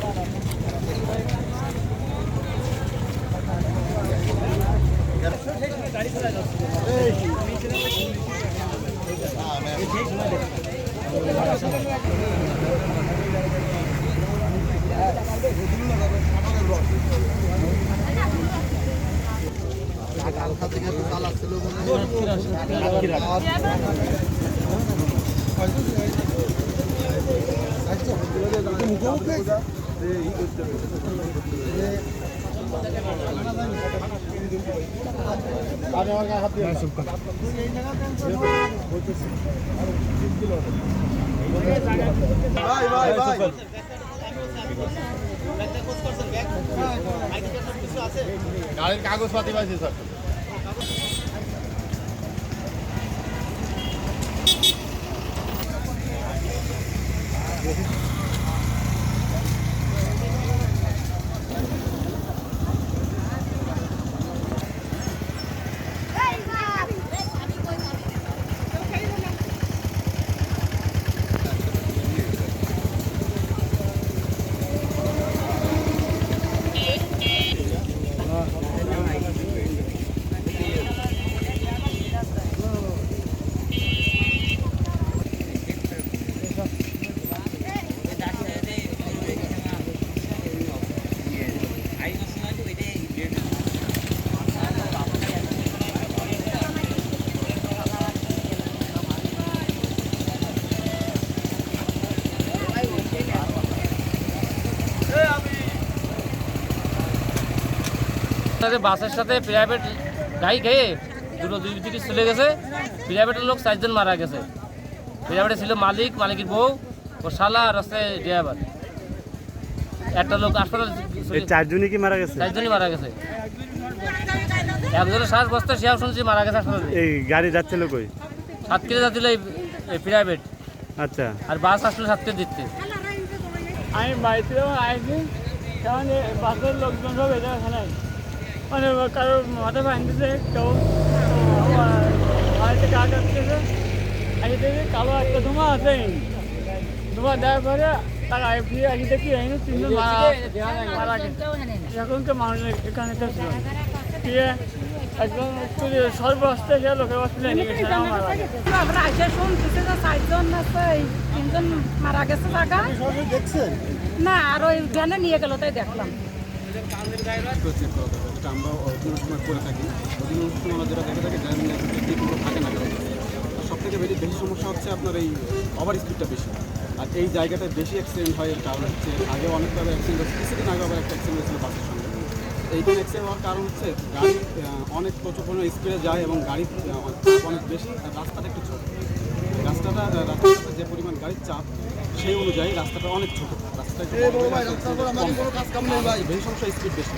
মুখে মুখে? ভাই ভাই ভাই গাড়ির কাগজপাতি পাইছি স্যার তাদের বাসের সাথে প্রাইভেট গাড়ি খেয়ে দুটো দুই দিকে চলে গেছে। প্রাইভেটের লোক চারজন মারা গেছে। প্রাইভেটে ছিল মালিক মালিকের বউ ও শালা রাস্তায় ড্রাইভার। একটা লোক হাসপাতাল এই চারজনই কি মারা গেছে? চারজনই মারা গেছে। একজনের শ্বাস বস্তা সেও শুনছি মারা গেছে হাসপাতালে। এই গাড়ি যাচ্ছিল কই? সাত কেজি যাচ্ছিল প্রাইভেট আচ্ছা। আর বাস আসলো সাত কেজি দিতে। আমি বাড়িতে আইছি তখন বাসের লোকজন সব এটা এখানে। মানে কারোর মাথা ভাঙতেছে কেউ বাড়িতে গা কাটতেছে। আগে দেখি কালো একটা ধোঁয়া আছে। ধোঁয়া দেওয়ার পরে তার আগে ফিরে আগে দেখি এই তিনজন মারা মারা গেছে এখনকার মানুষ এখানে। একদম একটু সর্বস্তে গিয়ে লোকের হসপিটালে নিয়ে গেছে আমার মারা গেছে। আমরা আইসা শুনতেছি যে চারজন আছে তিনজন মারা গেছে জায়গা দেখছেন না আর ওই ভ্যানে নিয়ে গেল তাই দেখলাম। আমরা অন্য সময় করে থাকি। সময় আমরা যেটা দেখে থাকে না কারণ সব থেকে বেশি সমস্যা হচ্ছে আপনার এই ওভার স্পিডটা বেশি। আর এই জায়গাটায় বেশি অ্যাক্সিডেন্ট হয় এর কারণ হচ্ছে আগে অনেকভাবে অ্যাক্সিডেন্ট হচ্ছে কিছুদিন আগে আবার একটা অ্যাক্সিডেন্ট হয়েছিল বাসের সঙ্গে। এইখানে অ্যাক্সিডেন্ট হওয়ার কারণ হচ্ছে গাড়ি অনেক প্রচুর পরিমাণে স্পিডে যায় এবং গাড়ি অনেক বেশি আর রাস্তাটা একটু ছোট। রাস্তাটা রাস্তাটা যে পরিমাণ গাড়ির চাপ সেই অনুযায়ী রাস্তাটা অনেক ছোট। রাস্তাটা বেশি সমস্যা স্পিড বেশি।